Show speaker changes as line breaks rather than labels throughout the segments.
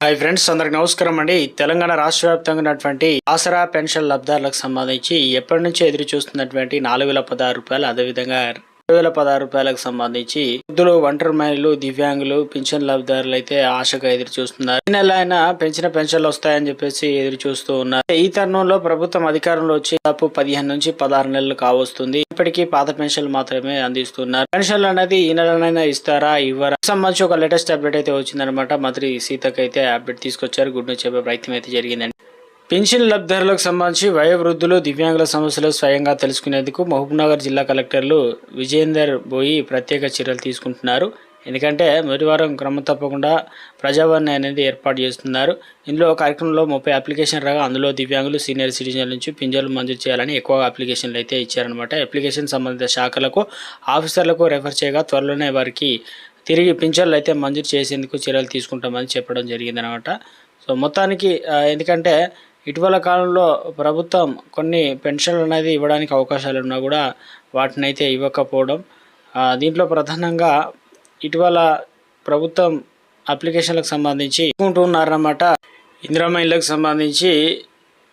Hi friends అందరికి నమస్కారం అండి. తెలంగాణ రాష్ట్ర వ్యాప్తంగా ఉన్నటువంటి ఆసరా పెన్షన్ లబ్ధారులకు సంబంధించి ఎప్పటి నుంచో ఎదురు చూస్తున్నటువంటి నాలుగు వేల పదహారు రూపాయలు అదేవిధంగా రెండు వేల పదహారు రూపాయలకు సంబంధించి వృద్ధులు ఒంటరి మహిళలు దివ్యాంగులు పింఛన్ లబ్ధిదారులు అయితే ఆశగా ఎదురు చూస్తున్నారు ఈ నెల అయినా పెంచిన పెన్షన్లు వస్తాయని చెప్పేసి ఎదురు చూస్తూ ఉన్నారు. ఈ తరుణంలో ప్రభుత్వం అధికారంలో వచ్చి దాదాపు పదిహేను నుంచి పదహారు నెలలు కావస్తుంది. ఇప్పటికీ పాత పెన్షన్లు మాత్రమే అందిస్తున్నారు. పెన్షన్లు అనేది ఈ నెలనైనా ఇస్తారా ఇవ్వరా? సంబంధించి ఒక లేటెస్ట్ అప్డేట్ అయితే వచ్చిందనమాట మంత్రి సీతకైతే అయితే అప్డేట్ తీసుకొచ్చారు. గుడ్ న్యూస్ చెప్పే ప్రయత్నం అయితే జరిగిందండి. పెన్షన్ లబ్ధిదారులకు సంబంధించి వయోవృద్ధులు దివ్యాంగుల సమస్యలు స్వయంగా తెలుసుకునేందుకు మహబూబ్నగర్ జిల్లా కలెక్టర్లు విజేందర్ బోయి ప్రత్యేక చర్యలు తీసుకుంటున్నారు. ఎందుకంటే మొదటి వారం క్రమం తప్పకుండా ప్రజావాణి అనేది ఏర్పాటు చేస్తున్నారు. ఇందులో కార్యక్రమంలో ముప్పై అప్లికేషన్ రాగా అందులో దివ్యాంగులు సీనియర్ సిటిజన్ల నుంచి పింఛన్లు మంజూరు చేయాలని ఎక్కువ అప్లికేషన్లు అయితే ఇచ్చారనమాట అప్లికేషన్ సంబంధిత శాఖలకు ఆఫీసర్లకు రెఫర్ చేయగా త్వరలోనే వారికి తిరిగి పింఛన్లు అయితే మంజూరు చేసేందుకు చర్యలు తీసుకుంటామని చెప్పడం జరిగిందనమాట సో మొత్తానికి ఎందుకంటే ఇటీవల కాలంలో ప్రభుత్వం కొన్ని పెన్షన్లు అనేది ఇవ్వడానికి అవకాశాలు ఉన్నా కూడా వాటిని అయితే ఇవ్వకపోవడం దీంట్లో ప్రధానంగా ఇటీవల ప్రభుత్వం అప్లికేషన్లకు సంబంధించి ఉన్నారన్నమాట ఇందిరామ ఇళ్ళకు సంబంధించి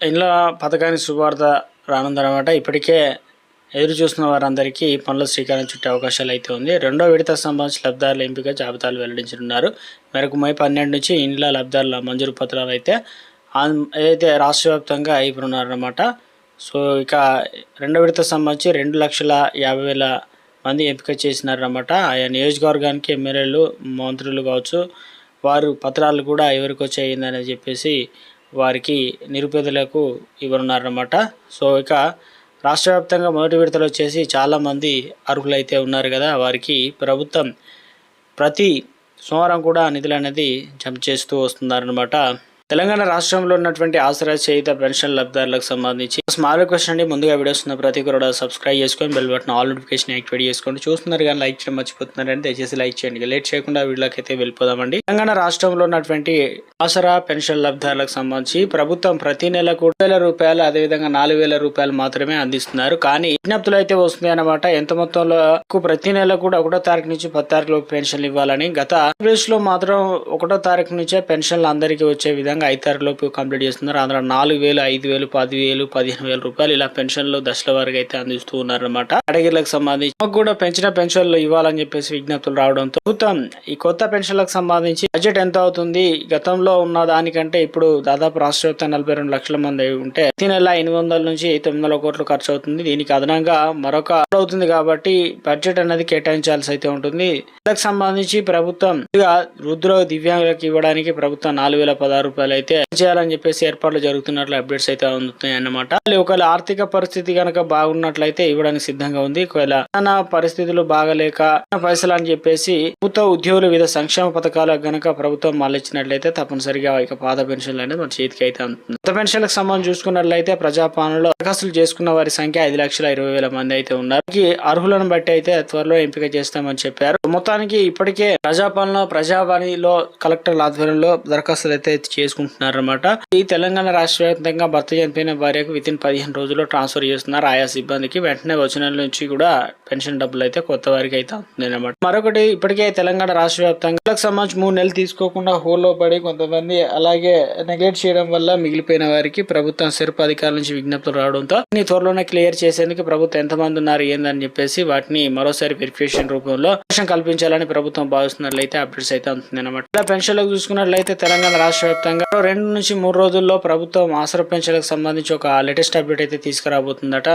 ఇళ్ళ పథకానికి శుభార్త రానుందన్నమాట. ఇప్పటికే ఎదురు చూస్తున్న వారందరికీ పనుల శ్రీకారం చుట్టే అవకాశాలు అయితే ఉంది. రెండో విడత సంబంధించి లబ్ధారుల ఎంపిక జాబితాలు వెల్లడించనున్నారు. మేరకు మే పన్నెండు నుంచి ఇండ్ల లబ్ధారుల మంజూరు పత్రాలు అయితే ఏదైతే రాష్ట్ర వ్యాప్తంగా అయిపోతున్నారన్నమాట సో ఇక రెండో విడత సంబంధించి రెండు లక్షల యాభై వేల మంది ఎంపిక చేసినారన్నమాట. ఆయా నియోజకవర్గానికి ఎమ్మెల్యేలు మంత్రులు కావచ్చు వారు పత్రాలు కూడా ఎవరికి వచ్చాయిందని చెప్పేసి వారికి నిరుపేదలకు ఇవ్వనున్నారన్నమాట. సో ఇక రాష్ట్ర వ్యాప్తంగా మొదటి విడతలు వచ్చేసి చాలామంది అర్హులైతే ఉన్నారు కదా వారికి ప్రభుత్వం ప్రతి సోమవారం కూడా నిధులు అనేది జమ చేస్తూ వస్తున్నారనమాట తెలంగాణ రాష్ట్రంలో ఉన్నటువంటి ఆసరా చేయుత పెన్షన్ లబ్ధారులకు సంబంధించి స్మాల్ రిక్వెస్ట్ అండి. ముందుగా వీడియోస్ ఉన్న ప్రతి కూడా సబ్స్క్రైబ్ చేసుకొని bell button all notification activate చేసుకోండి. చూస్తున్నారు కానీ లైక్ చేయడం మర్చిపోతున్నారని దయచేసి లైక్ చేయండి. లేట్ చేయకుండా వీడియోకి అయితే వెళ్ళిపోదామండి. తెలంగాణ రాష్ట్రంలో ఉన్నటువంటి ఆసరా పెన్షన్ లబ్ధాలకు సంబంధించి ప్రభుత్వం ప్రతి నెల కూడా వేల రూపాయలు అదేవిధంగా నాలుగు వేల రూపాయలు మాత్రమే అందిస్తున్నారు. కానీ విజ్ఞప్తులు అయితే వస్తున్నాయి అన్నమాట. ఎంత మొత్తంలో ప్రతి నెల కూడా ఒకటో తారీఖు నుంచి పది తారీఖు లోపు పెన్షన్లు ఇవ్వాలని. గత ఆంధ్రప్రదేశ్లో మాత్రం ఒకటో తారీఖు నుంచే పెన్షన్లు అందరికీ వచ్చే విధంగా ఐదు తారీఖు లోపు కంప్లీట్ చేస్తున్నారు. అందులో నాలుగు వేలు ఐదు వేలు పది వేలు పదిహేను వేల రూపాయలు ఇలా పెన్షన్లు దశల వారికి అయితే అందిస్తూ ఉన్నారన్నమాట. అడగిర్లకు సంబంధించి మాకు కూడా పెంచిన పెన్షన్లు ఇవ్వాలని చెప్పేసి విజ్ఞప్తులు రావడంతో ప్రభుత్వం ఈ కొత్త పెన్షన్లకు సంబంధించి బడ్జెట్ ఎంత అవుతుంది? గతంలో ఉన్న దానికంటే ఇప్పుడు దాదాపు రాష్ట్ర వ్యాప్తంగా నలభై రెండు లక్షల మంది అయి ఉంటే ప్రతి నెల ఎనిమిది వందల నుంచి తొమ్మిది వందల కోట్లు ఖర్చు అవుతుంది. దీనికి అదనంగా మరొక అవుతుంది కాబట్టి బడ్జెట్ అనేది కేటాయించాల్సి అయితే ఉంటుంది. దానికి సంబంధించి ప్రభుత్వం రుద్ర దివ్యాంగులకు ఇవ్వడానికి ప్రభుత్వం నాలుగు వేల పదహారు రూపాయలు అయితే చేయాలని చెప్పేసి ఏర్పాట్లు జరుగుతున్నట్లు అప్డేట్స్ అయితే అందుతున్నాయి అన్నమాట ఒకవేళ ఆర్థిక పరిస్థితి కనుక బాగున్నట్లయితే ఇవ్వడానికి సిద్ధంగా ఉంది. ఒకవేళ తన పరిస్థితులు బాగలేక పైసలు అని చెప్పేసి ప్రభుత్వ ఉద్యోగుల వివిధ సంక్షేమ పథకాలకు గనక ప్రభుత్వం మళ్ళించినట్లయితే తప్పనిసరిగా ఇక పాత పెన్షన్లు అనేది మన చేతికి అయితే అందుతుంది. కొత్త పెన్షన్లకు సంబంధం చూసుకున్నట్లయితే ప్రజాపాలనలో దరఖాస్తులు చేసుకున్న వారి సంఖ్య ఐదు లక్షల ఇరవై వేల మంది అయితే ఉన్నారు. అర్హులను బట్టి అయితే త్వరలో ఎంపిక చేస్తామని చెప్పారు. మొత్తానికి ఇప్పటికే ప్రజాపాలన ప్రజావాణిలో కలెక్టర్ల ఆధ్వర్యంలో దరఖాస్తులు అయితే చేసుకుంటున్నారన్నమాట. ఈ తెలంగాణ రాష్ట్ర వ్యాప్తంగా భర్త చనిపోయిన భార్యకు విత్ పదిహేను రోజుల్లో ట్రాన్స్ఫర్ చేస్తున్నారు. ఆయా సిబ్బందికి వెంటనే వచ్చిన నెల నుంచి కూడా పెన్షన్ డబ్బులు అయితే కొత్త వారికి అయితే అవుతుంది అనమాట మరొకటి ఇప్పటికే తెలంగాణ రాష్ట్ర వ్యాప్తంగా సంబంధించి మూడు నెలలు తీసుకోకుండా హోల్లో పడి కొంతమంది అలాగే నెగ్లెక్ట్ చేయడం వల్ల మిగిలిపోయిన వారికి ప్రభుత్వం సిరప్ అధికారుల నుంచి విజ్ఞప్తులు రావడంతో దీన్ని త్వరలోనే క్లియర్ చేసేందుకు ప్రభుత్వం ఎంతమంది ఉన్నారు ఏందని చెప్పేసి వాటిని మరోసారి వెరిఫికేషన్ రూపంలో కల్పించాలని ప్రభుత్వం భావిస్తున్నట్లయితే అప్డేట్స్ అయితే అవుతుంది అనమాట ఇలా పెన్షన్లకు చూసుకున్నట్లయితే తెలంగాణ రాష్ట్ర వ్యాప్తంగా రెండు నుంచి మూడు రోజుల్లో ప్రభుత్వం ఆసర పెన్షన్లకు సంబంధించి ఒక లేటెస్ట్ అప్డేట్ అయితే తీసుకురాబోతుందట.